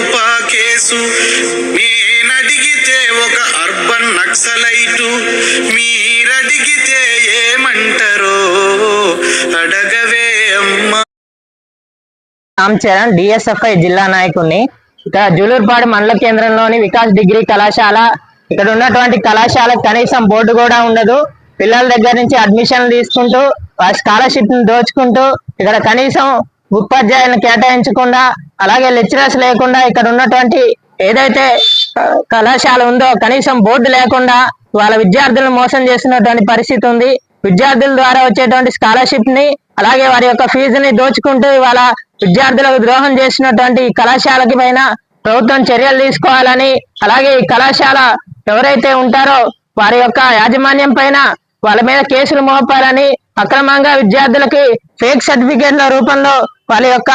ఊపా case నేనడిగితే ఒక urban Naxalite మీరడిగితే ఏమంటారో అడగవే అమ్మా. రామ్ చరణ్ డిఎస్ఎఫ్ఐ జిల్లా నాయకుడిని ఇక్కడ జూలూరుపాడు మండల కేంద్రంలోని వికాస్ డిగ్రీ కళాశాల. ఇక్కడ ఉన్నటువంటి కళాశాల కనీసం బోర్డు కూడా ఉండదు. పిల్లల దగ్గర నుంచి అడ్మిషన్లు తీసుకుంటూ స్కాలర్షిప్ని దోచుకుంటూ ఇక్కడ కనీసం ఉపాధ్యాయులను కేటాయించకుండా అలాగే లెక్చరర్స్ లేకుండా ఇక్కడ ఉన్నటువంటి ఏదైతే కళాశాల ఉందో కనీసం బోర్డు లేకుండా వాళ్ళ విద్యార్థులను మోసం చేస్తున్నటువంటి పరిస్థితి ఉంది. విద్యార్థుల ద్వారా వచ్చేటువంటి స్కాలర్షిప్ని అలాగే వారి యొక్క ఫీజుని దోచుకుంటూ ఇవాళ విద్యార్థులకు ద్రోహం చేసినటువంటి కళాశాలకి పైన ప్రభుత్వం చర్యలు తీసుకోవాలని అలాగే ఈ కళాశాల ఎవరైతే ఉంటారో వారి యొక్క యాజమాన్యం పైన వాళ్ళ మీద కేసులు మోపాలని అక్రమంగా విద్యార్థులకి ఫేక్ సర్టిఫికేట్ల రూపంలో వాళ్ళ యొక్క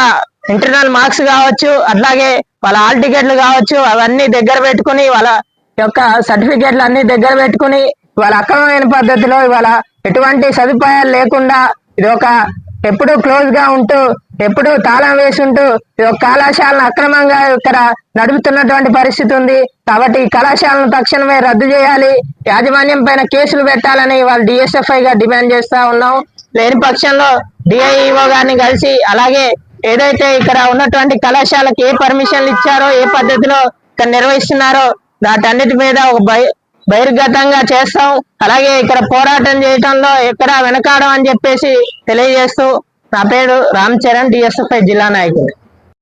ఇంటర్నల్ మార్క్స్ కావచ్చు అట్లాగే వాళ్ళ హాల్ టికెట్లు కావచ్చు అవన్నీ దగ్గర పెట్టుకుని వాళ్ళ యొక్క సర్టిఫికేట్లు అన్ని దగ్గర పెట్టుకుని వాళ్ళ అక్రమమైన పద్ధతిలో ఇవాళ ఎటువంటి సదుపాయాలు లేకుండా ఇది ఒక ఎప్పుడు క్లోజ్గా ఉంటూ ఎప్పుడు తాళం వేసుంటూ ఈ యొక్క కళాశాలను అక్రమంగా ఇక్కడ నడుపుతున్నటువంటి పరిస్థితి ఉంది. కాబట్టి ఈ కళాశాలను తక్షణమే రద్దు చేయాలి. యాజమాన్యం పైన కేసులు పెట్టాలని వాళ్ళు డిఎస్ఎఫ్ఐ గా డిమాండ్ చేస్తా ఉన్నాం. లేని పక్షంలో డిఐఈఓ గారిని కలిసి అలాగే ఏదైతే ఇక్కడ ఉన్నటువంటి కళాశాలకు ఏ పర్మిషన్లు ఇచ్చారో ఏ పద్ధతిలో ఇక్కడ నిర్వహిస్తున్నారో వాటన్నిటి మీద ఒక బై- బహిర్గతంగా చేస్తాం. అలాగే ఇక్కడ పోరాటం చేయటంలో ఎక్కడ వెనకాడం అని చెప్పేసి తెలియజేస్తూ నా పేరు రామ్ చరణ్ డిఎస్ఎఫ్ఐ జిల్లా నాయకుడు